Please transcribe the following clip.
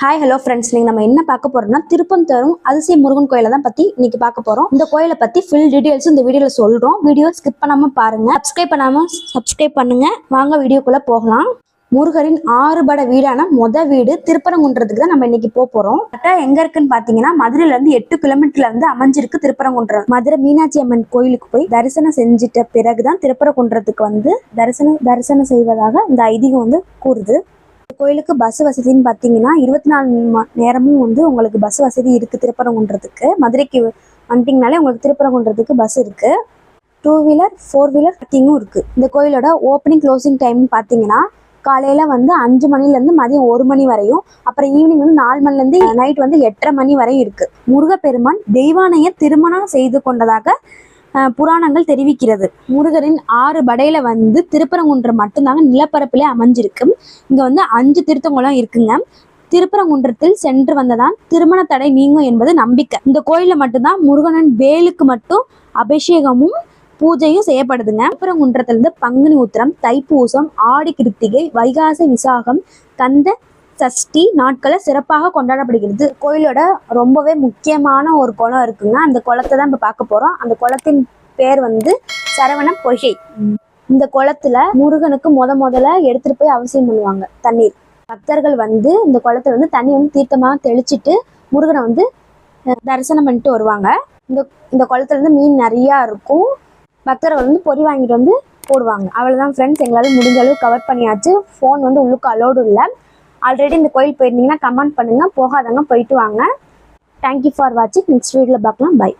Hi hello friends நீங்கள் நம்ம என்ன பார்க்க போகிறோம்னா திருப்பந்தரும் அதிசய முருகன் கோயிலை தான் பற்றி இன்னைக்கு பார்க்க போகிறோம் இந்த கோயிலை பற்றி ஃபுல் டீட்டெயில்ஸ் இந்த வீடியோவில் சொல்கிறோம் வீடியோ ஸ்கிப் பண்ணாமல் பாருங்க. சப்ஸ்கிரைப் பண்ணாமல் சப்ஸ்கிரைப் பண்ணுங்க. வாங்க வீடியோக்குள்ளே போகலாம். முருகரின் ஆறுபட வீடான மொத வீடு திருப்பரங்குன்றதுக்கு தான் நம்ம இன்னைக்கு போக போறோம். கரெக்டா எங்க இருக்குன்னு பாத்தீங்கன்னா மதுரையில இருந்து எட்டு கிலோமீட்டர்ல இருந்து அமைஞ்சிருக்கு திருப்பரங்குன்றம். மதுரை மீனாட்சி அம்மன் கோயிலுக்கு போய் தரிசனம் செஞ்சிட்ட பிறகுதான் திருப்பரங்குன்றத்துக்கு வந்து தரிசனம் தரிசனம் செய்வதாக இந்த ஐதீகம் வந்து கூறுது. கோயிலுக்கு பஸ் வசதின்னு பார்த்தீங்கன்னா இருபத்தி நாலு நேரமும் வந்து உங்களுக்கு பஸ் வசதி இருக்குது திருப்பரங்குன்றதுக்கு. மதுரைக்கு வந்துட்டிங்கனாலே உங்களுக்கு திருப்பரங்குன்றதுக்கு பஸ் இருக்குது டூ வீலர் ஃபோர் வீலர் பார்க்கிங்கும் இருக்குது இந்த கோயிலோட ஓப்பனிங் க்ளோசிங் டைம் பார்த்தீங்கன்னா காலையில் வந்து அஞ்சு மணிலேருந்து மதியம் ஒரு மணி வரையும் அப்புறம் ஈவினிங் வந்து நாலு மணிலேருந்து நைட் வந்து எட்டரை மணி வரையும் இருக்குது முருகப்பெருமான் தெய்வானைய திருமணம் செய்து கொண்டதாக புராணங்கள் தெரிவிக்கிறது. முருகரின் ஆறு படையில வந்து திருப்பரங்குன்றம் மட்டும்தாங்க நிலப்பரப்பிலே அமைஞ்சிருக்கு. இங்க வந்து அஞ்சு திருத்தங்குளம் இருக்குங்க. திருப்பரங்குன்றத்தில் சென்று வந்ததான் திருமண தடை நீங்கும் என்பது நம்பிக்கை. இந்த கோயில்ல மட்டும்தான் முருகனின் வேலுக்கு மட்டும் அபிஷேகமும் பூஜையும் செய்யப்படுதுங்க. திருப்பரங்குன்றத்திலிருந்து பங்குனி உத்திரம் தைப்பூசம் ஆடி கிருத்திகை வைகாசி விசாகம் கந்த சஷ்டி நாட்களை சிறப்பாக கொண்டாடப்படுகிறது. கோயிலோட ரொம்பவே முக்கியமான ஒரு குளம் இருக்குங்க. அந்த குளத்தை தான் இப்போ பார்க்க போறோம். அந்த குளத்தின் பேர் வந்து சரவண பொகை இந்த குளத்துல முருகனுக்கு முத முதல்ல எடுத்துட்டு போய் அவசியம் பண்ணுவாங்க தண்ணீர். பக்தர்கள் வந்து இந்த குளத்துல வந்து தண்ணி வந்து தீர்த்தமாக தெளிச்சிட்டு முருகனை வந்து தரிசனம் பண்ணிட்டு வருவாங்க. இந்த இந்த குளத்துல இருந்து மீன் நிறையா இருக்கும். பக்தர்கள் வந்து பொறி வாங்கிட்டு வந்து போடுவாங்க. அவ்வளோதான் ஃப்ரெண்ட்ஸ் எங்களால் முடிஞ்ச அளவு கவர் பண்ணியாச்சு. ஃபோன் வந்து உள்ளுக்கு அலோடு இல்லை. ஆல்ரெடி இந்த கோயில் போயிருந்தீங்கன்னா கமெண்ட் பண்ணுங்க போகாதவங்க போயிட்டு வாங்க. தேங்க்யூ ஃபார் வாட்சிங் நெக்ஸ்ட் வீடியோவில் பார்க்கலாம். பை